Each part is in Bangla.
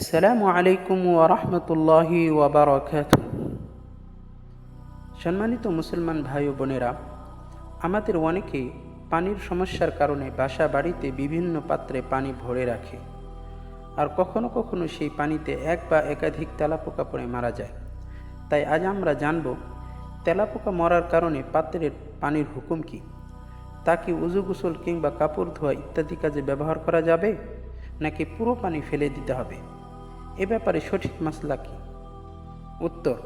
আসসালামু আলাইকুম ওরহমতুল্লাহি ওবরাকাত সম্মানিত মুসলমান ভাই ও বোনেরা, আমাদের অনেকেই পানির সমস্যার কারণে বাসা বাড়িতে বিভিন্ন পাত্রে পানি ভরে রাখে আর কখনো কখনো সেই পানিতে এক বা একাধিক তেলাপোকা পড়ে মারা যায়। তাই আজ আমরা জানব, তেলাপোকা মরার কারণে পাত্রের পানির হুকুম কী? তা কি উজু গোসল কিংবা কাপড় ধোয়া ইত্যাদি কাজে ব্যবহার করা যাবে? নাকি পুরো পানি ফেলে দিতে হবে? এ ব্যাপারে সঠিক মাসলা কি? উত্তর,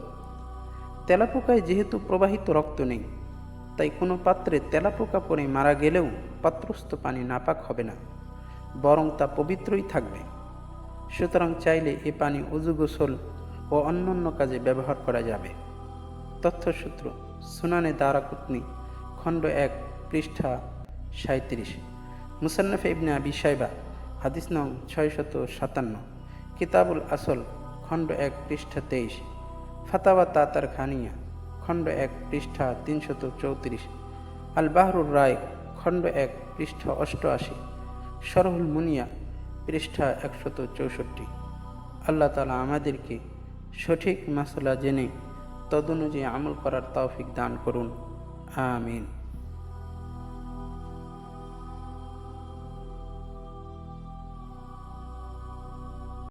তেলাপোকায় যেহেতু প্রবাহিত রক্ত নেই, তাই কোনো পাত্রে তেলাপোকা পরে মারা গেলেও পাত্রস্থ পানি নাপাক হবে না, বরং তা পবিত্রই থাকবে। সুতরাং চাইলে এ পানি উজু গোসল ও অন্যান্য কাজে ব্যবহার করা যাবে। তথ্যসূত্র, সুনানে দারাকুতনি, খণ্ড এক, পৃষ্ঠা সাঁত্রিশ মুসান্নফ ইবনে আবি সাইবা হাদিস নং ছয়শত সাতান্ন। কিতাবুল আসল, খণ্ড এক, পৃষ্ঠা তেইশ। ফাতাওয়া তাতার খানিয়া খণ্ড এক, পৃষ্ঠা তিনশত চৌত্রিশ। আল বাহরুর রায়, খণ্ড এক, পৃষ্ঠা অষ্টআশি। সরহুল মুনিয়া, পৃষ্ঠা একশত চৌষট্টি। আল্লাহ তালা আমাদেরকে সঠিক মশলা জেনে তদনুযায়ী আমল করার তৌফিক দান করুন। আমিন।